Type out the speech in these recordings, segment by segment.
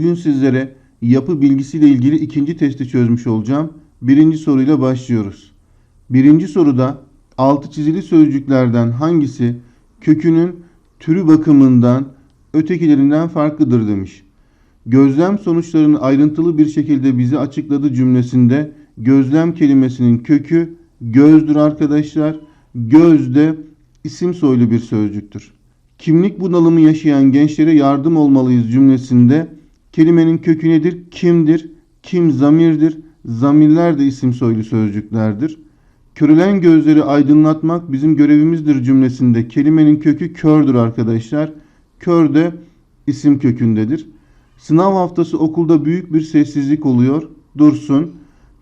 Bugün sizlere yapı bilgisiyle ilgili ikinci testi çözmüş olacağım. Birinci soruyla başlıyoruz. Birinci soruda altı çizili sözcüklerden hangisi kökünün türü bakımından ötekilerinden farklıdır demiş. Gözlem sonuçlarını ayrıntılı bir şekilde bize açıkladı cümlesinde gözlem kelimesinin kökü gözdür arkadaşlar. Göz de isim soylu bir sözcüktür. Kimlik bunalımı yaşayan gençlere yardım olmalıyız cümlesinde kelimenin kökü nedir? Kimdir? Kim zamirdir? Zamirler de isim soylu sözcüklerdir. Körülen gözleri aydınlatmak bizim görevimizdir cümlesinde kelimenin kökü kördür arkadaşlar. Kör de isim kökündedir. Sınav haftası okulda büyük bir sessizlik oluyor. Dursun.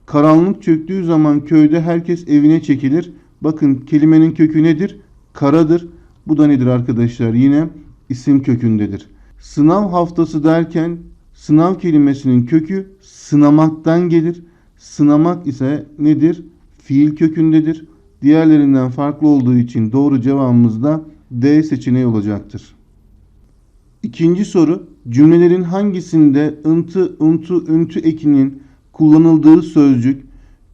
Karanlık çöktüğü zaman köyde herkes evine çekilir. Bakın kelimenin kökü nedir? Karadır. Bu da nedir arkadaşlar? Yine isim kökündedir. Sınav haftası derken sınav kelimesinin kökü sınamaktan gelir. Sınamak ise nedir? Fiil kökündedir. Diğerlerinden farklı olduğu için doğru cevabımız da D seçeneği olacaktır. İkinci soru cümlelerin hangisinde ıntı, untu, üntü ekinin kullanıldığı sözcük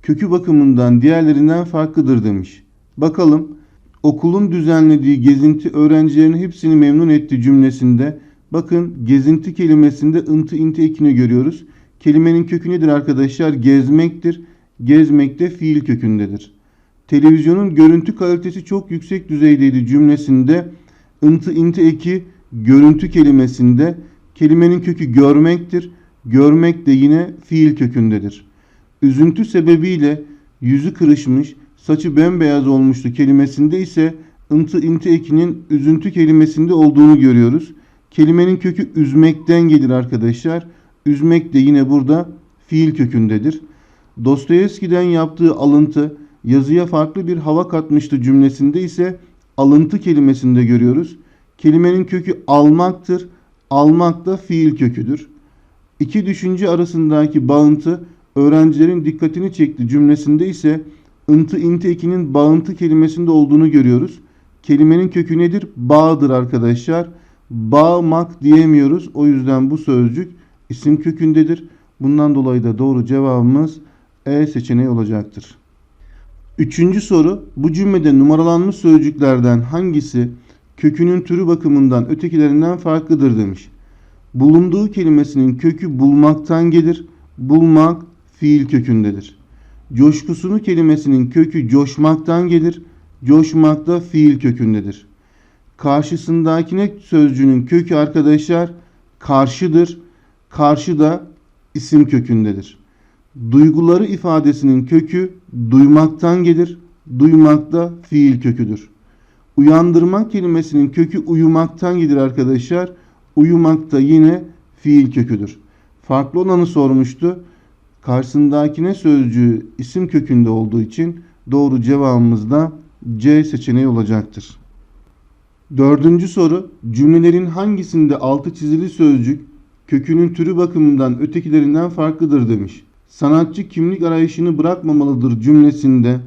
kökü bakımından diğerlerinden farklıdır demiş. Bakalım okulun düzenlediği gezinti öğrencilerin hepsini memnun etti cümlesinde bakın gezinti kelimesinde ıntı inti ekini görüyoruz. Kelimenin kökü nedir arkadaşlar? Gezmektir. Gezmek de fiil kökündedir. Televizyonun görüntü kalitesi çok yüksek düzeydeydi cümlesinde ıntı inti eki görüntü kelimesinde kelimenin kökü görmektir. Görmek de yine fiil kökündedir. Üzüntü sebebiyle yüzü kırışmış, saçı bembeyaz olmuştu kelimesinde ise ıntı inti ekinin üzüntü kelimesinde olduğunu görüyoruz. Kelimenin kökü üzmekten gelir arkadaşlar. Üzmek de yine burada fiil kökündedir. Dostoyevski'den yaptığı alıntı yazıya farklı bir hava katmıştı cümlesinde ise alıntı kelimesinde görüyoruz. Kelimenin kökü almaktır. Almak da fiil köküdür. İki düşünce arasındaki bağıntı öğrencilerin dikkatini çekti cümlesinde ise ıntı inti ekinin bağıntı kelimesinde olduğunu görüyoruz. Kelimenin kökü nedir? Bağdır arkadaşlar. Bağmak diyemiyoruz. O yüzden bu sözcük isim kökündedir. Bundan dolayı da doğru cevabımız E seçeneği olacaktır. Üçüncü soru bu cümlede numaralanmış sözcüklerden hangisi kökünün türü bakımından ötekilerinden farklıdır demiş. Bulunduğu kelimesinin kökü bulmaktan gelir. Bulmak fiil kökündedir. Coşkusunu kelimesinin kökü coşmaktan gelir. Coşmak da fiil kökündedir. Karşısındakine sözcüğünün kökü arkadaşlar karşıdır. Karşı da isim kökündedir. Duyguları ifadesinin kökü duymaktan gelir. Duymak da fiil köküdür. Uyandırmak kelimesinin kökü uyumaktan gelir arkadaşlar. Uyumak da yine fiil köküdür. Farklı olanı sormuştu. Karşısındakine sözcüğü isim kökünde olduğu için doğru cevabımız da C seçeneği olacaktır. Dördüncü soru cümlelerin hangisinde altı çizili sözcük kökünün türü bakımından ötekilerinden farklıdır demiş. Sanatçı kimlik arayışını bırakmamalıdır cümlesinde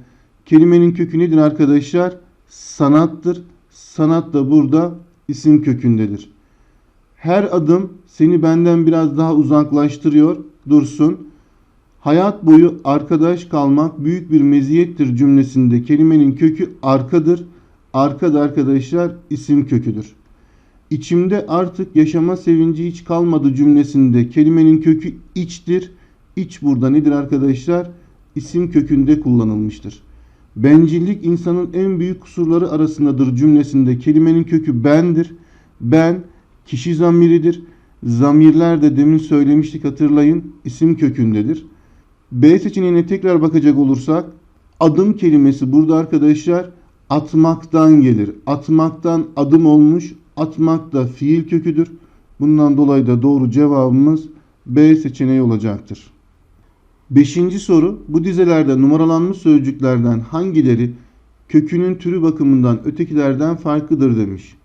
kelimenin kökü nedir arkadaşlar? Sanattır. Sanat da burada isim kökündedir. Her adım seni benden biraz daha uzaklaştırıyor. Dursun. Hayat boyu arkadaş kalmak büyük bir meziyettir cümlesinde kelimenin kökü arkadır. Arkada arkadaşlar isim köküdür. İçimde artık yaşama sevinci hiç kalmadı cümlesinde kelimenin kökü içtir. İç burada nedir arkadaşlar? İsim kökünde kullanılmıştır. Bencillik insanın en büyük kusurları arasındadır cümlesinde kelimenin kökü bendir. Ben kişi zamiridir. Zamirler de demin söylemiştik hatırlayın isim kökündedir. B seçeneğine tekrar bakacak olursak adım kelimesi burada arkadaşlar atmaktan gelir. Atmaktan adım olmuş. Atmak da fiil köküdür. Bundan dolayı da doğru cevabımız B seçeneği olacaktır. Beşinci soru bu dizelerde numaralanmış sözcüklerden hangileri kökünün türü bakımından ötekilerden farklıdır demiş.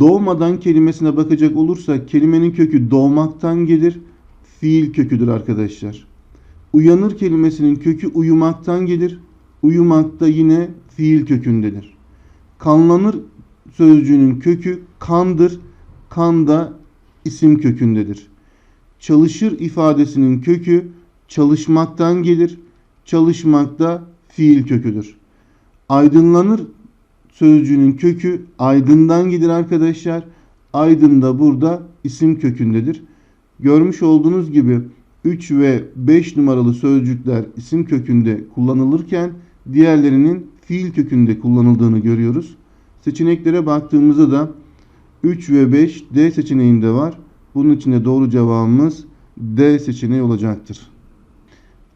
Doğmadan kelimesine bakacak olursak kelimenin kökü doğmaktan gelir. Fiil köküdür arkadaşlar. Uyanır kelimesinin kökü uyumaktan gelir. Uyumak da yine fiil kökündedir. Kanlanır sözcüğünün kökü kandır. Kan da isim kökündedir. Çalışır ifadesinin kökü çalışmaktan gelir. Çalışmak da fiil köküdür. Aydınlanır sözcüğünün kökü aydından gelir arkadaşlar. Aydın da burada isim kökündedir. Görmüş olduğunuz gibi 3 ve 5 numaralı sözcükler isim kökünde kullanılırken diğerlerinin fiil kökünde kullanıldığını görüyoruz. Seçeneklere baktığımızda da 3 ve 5 D seçeneğinde var. Bunun için de doğru cevabımız D seçeneği olacaktır.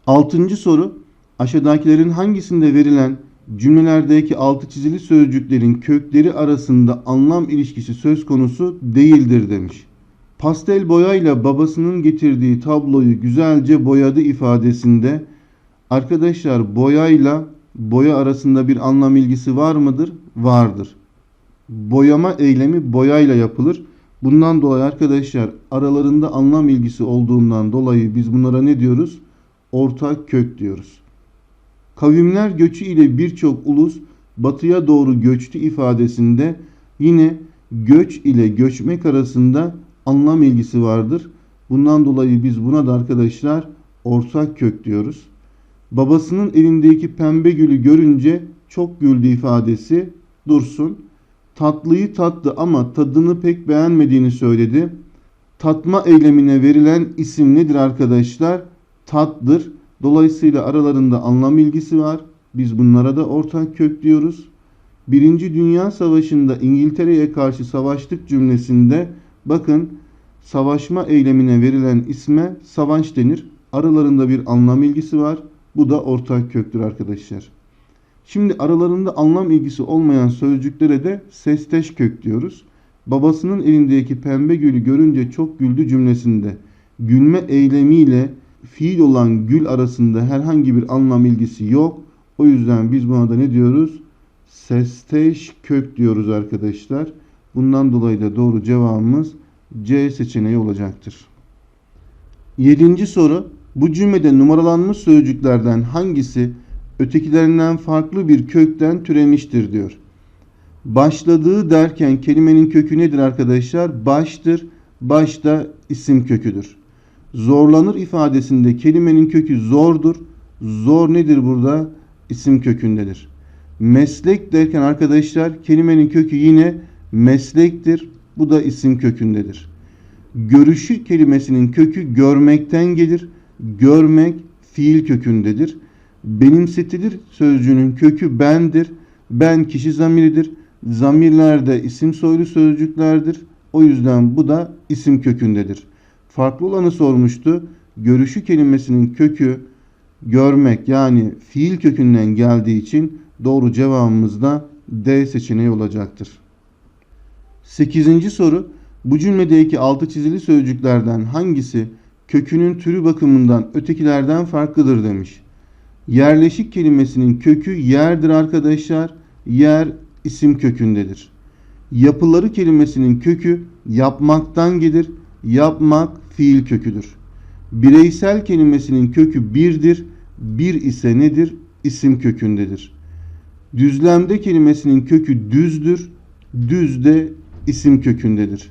Altıncı soru aşağıdakilerin hangisinde verilen cümlelerdeki altı çizili sözcüklerin kökleri arasında anlam ilişkisi söz konusu değildir demiş. Pastel boyayla babasının getirdiği tabloyu güzelce boyadı ifadesinde arkadaşlar boyayla boya arasında bir anlam ilgisi var mıdır? Vardır. Boyama eylemi boyayla yapılır. Bundan dolayı arkadaşlar aralarında anlam ilgisi olduğundan dolayı biz bunlara ne diyoruz? Ortak kök diyoruz. Kavimler göçü ile birçok ulus batıya doğru göçtü ifadesinde yine göç ile göçmek arasında anlam ilgisi vardır. Bundan dolayı biz buna da arkadaşlar ortak kök diyoruz. Babasının elindeki pembe gülü görünce çok güldü ifadesi dursun. Tatlıyı tattı ama tadını pek beğenmediğini söyledi. Tatma eylemine verilen isim nedir arkadaşlar? Tatdır. Dolayısıyla aralarında anlam ilgisi var. Biz bunlara da ortak kök diyoruz. Birinci Dünya Savaşı'nda İngiltere'ye karşı savaştık cümlesinde bakın savaşma eylemine verilen isme savaş denir. Aralarında bir anlam ilgisi var. Bu da ortak köktür arkadaşlar. Şimdi aralarında anlam ilgisi olmayan sözcüklere de sesteş kök diyoruz. Babasının elindeki pembe gülü görünce çok güldü cümlesinde gülme eylemiyle fiil olan gül arasında herhangi bir anlam ilgisi yok. O yüzden biz buna da ne diyoruz? Sesteş kök diyoruz arkadaşlar. Bundan dolayı da doğru cevabımız C seçeneği olacaktır. Yedinci soru. Bu cümlede numaralanmış sözcüklerden hangisi ötekilerinden farklı bir kökten türemiştir diyor. Başladığı derken kelimenin kökü nedir arkadaşlar? Baştır. Başta isim köküdür. Zorlanır ifadesinde kelimenin kökü zordur. Zor nedir burada? İsim kökündedir. Meslek derken arkadaşlar kelimenin kökü yine meslektir. Bu da isim kökündedir. Görüşü kelimesinin kökü görmekten gelir. Görmek fiil kökündedir. Benimsetilir sözcüğünün kökü bendir. Ben kişi zamiridir. Zamirler de isim soylu sözcüklerdir. O yüzden bu da isim kökündedir. Farklı olanı sormuştu. Görüşü kelimesinin kökü görmek yani fiil kökünden geldiği için doğru cevabımız da D seçeneği olacaktır. 8. soru. Bu cümledeki altı çizili sözcüklerden hangisi kökünün türü bakımından ötekilerden farklıdır demiş. Yerleşik kelimesinin kökü yerdir arkadaşlar. Yer isim kökündedir. Yapıları kelimesinin kökü yapmaktan gelir. Yapmak fiil köküdür. Bireysel kelimesinin kökü birdir. Bir ise nedir? İsim kökündedir. Düzlemde kelimesinin kökü düzdür. Düz de isim kökündedir.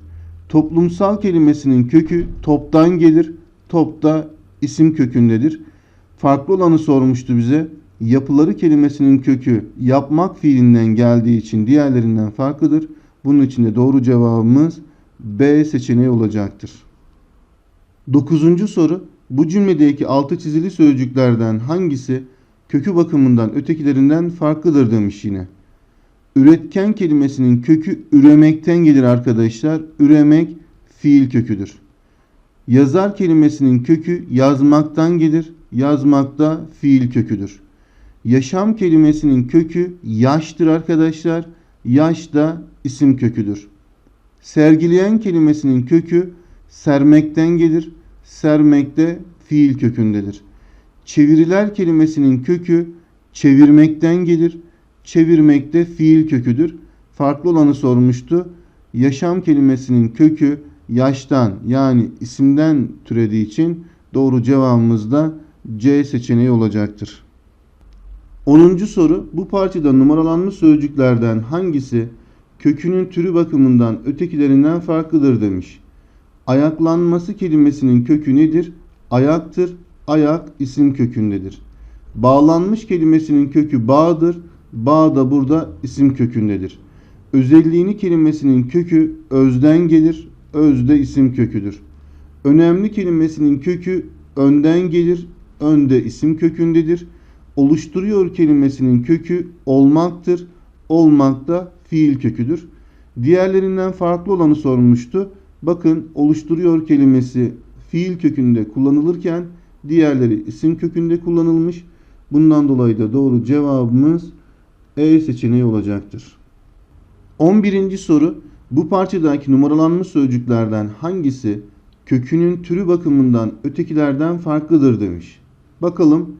Toplumsal kelimesinin kökü toptan gelir. Top da isim kökündedir. Farklı olanı sormuştu bize. Yapıları kelimesinin kökü yapmak fiilinden geldiği için diğerlerinden farklıdır. Bunun için de doğru cevabımız B seçeneği olacaktır. Dokuzuncu soru. Bu cümledeki altı çizili sözcüklerden hangisi kökü bakımından ötekilerinden farklıdır demiş yine. Üretken kelimesinin kökü üremekten gelir arkadaşlar. Üremek fiil köküdür. Yazar kelimesinin kökü yazmaktan gelir. Yazmak da fiil köküdür. Yaşam kelimesinin kökü yaştır arkadaşlar. Yaş da isim köküdür. Sergileyen kelimesinin kökü sermekten gelir. Sermek de fiil kökündedir. Çeviriler kelimesinin kökü çevirmekten gelir. Çevirmek de fiil köküdür. Farklı olanı sormuştu. Yaşam kelimesinin kökü yaştan yani isimden türediği için doğru cevabımız da C seçeneği olacaktır. 10. soru bu parçada numaralanmış sözcüklerden hangisi kökünün türü bakımından ötekilerinden farklıdır demiş. Ayaklanması kelimesinin kökü nedir? Ayaktır. Ayak isim kökündedir. Bağlanmış kelimesinin kökü bağdır. Bağ da burada isim kökündedir. Özelliğini kelimesinin kökü özden gelir. Öz de isim köküdür. Önemli kelimesinin kökü önden gelir. Ön de isim kökündedir. Oluşturuyor kelimesinin kökü olmaktır. Olmak da fiil köküdür. Diğerlerinden farklı olanı sormuştu. Bakın oluşturuyor kelimesi fiil kökünde kullanılırken diğerleri isim kökünde kullanılmış. Bundan dolayı da doğru cevabımız E seçeneği olacaktır. 11. soru bu parçadaki numaralanmış sözcüklerden hangisi kökünün türü bakımından ötekilerden farklıdır demiş. Bakalım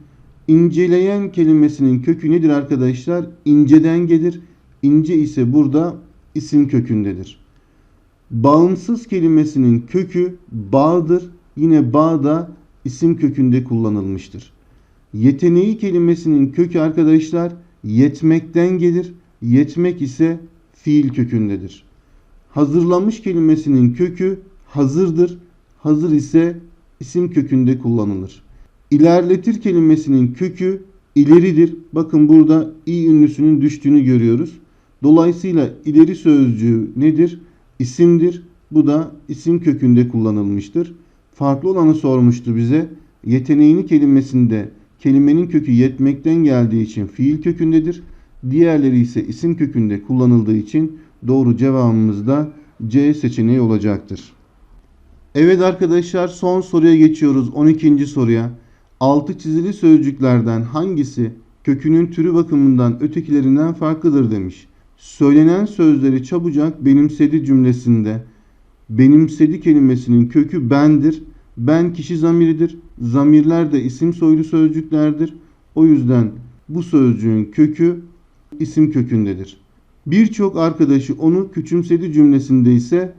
inceleyen kelimesinin kökü nedir arkadaşlar? İnceden gelir. İnce ise burada isim kökündedir. Bağımsız kelimesinin kökü bağdır. Yine bağ da isim kökünde kullanılmıştır. Yeteneği kelimesinin kökü arkadaşlar yetmekten gelir. Yetmek ise fiil kökündedir. Hazırlamış kelimesinin kökü hazırdır. Hazır ise isim kökünde kullanılır. İlerletir kelimesinin kökü ileridir. Bakın burada i ünlüsünün düştüğünü görüyoruz. Dolayısıyla ileri sözcüğü nedir? İsimdir. Bu da isim kökünde kullanılmıştır. Farklı olanı sormuştu bize. Yeteneğini kelimesinde kelimenin kökü yetmekten geldiği için fiil kökündedir. Diğerleri ise isim kökünde kullanıldığı için doğru cevabımız da C seçeneği olacaktır. Evet arkadaşlar son soruya geçiyoruz. 12. soruya. Altı çizili sözcüklerden hangisi kökünün türü bakımından ötekilerinden farklıdır demiş. Söylenen sözleri çabucak benimsedi cümlesinde benimsedi kelimesinin kökü bendir. Ben kişi zamiridir. Zamirler de isim soylu sözcüklerdir. O yüzden bu sözcüğün kökü isim kökündedir. Birçok arkadaşı onu küçümsedi cümlesinde ise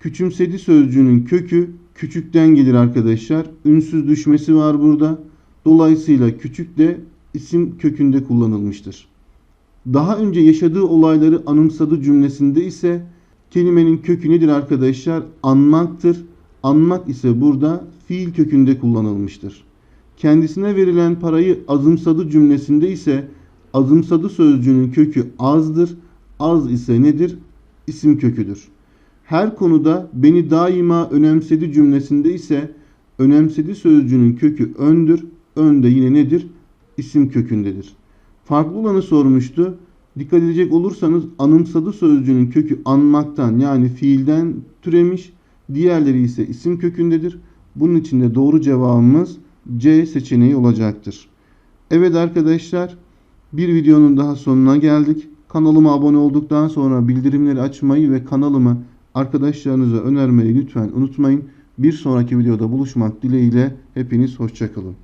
küçümsedi sözcüğünün kökü küçükten gelir arkadaşlar. Ünsüz düşmesi var burada. Dolayısıyla küçük de isim kökünde kullanılmıştır. Daha önce yaşadığı olayları anımsadı cümlesinde ise kelimenin kökü nedir arkadaşlar? Anmaktır. Anmak ise burada fiil kökünde kullanılmıştır. Kendisine verilen parayı azımsadı cümlesinde ise azımsadı sözcüğünün kökü azdır. Az ise nedir? İsim köküdür. Her konuda beni daima önemsedi cümlesinde ise önemsedi sözcüğünün kökü öndür. Ön de yine nedir? İsim kökündedir. Farklı olanı sormuştu. Dikkat edecek olursanız anımsadı sözcüğünün kökü anmaktan yani fiilden türemiş. Diğerleri ise isim kökündedir. Bunun için de doğru cevabımız C seçeneği olacaktır. Evet arkadaşlar bir videonun daha sonuna geldik. Kanalıma abone olduktan sonra bildirimleri açmayı ve kanalımı arkadaşlarınıza önermeyi lütfen unutmayın. Bir sonraki videoda buluşmak dileğiyle hepiniz hoşçakalın.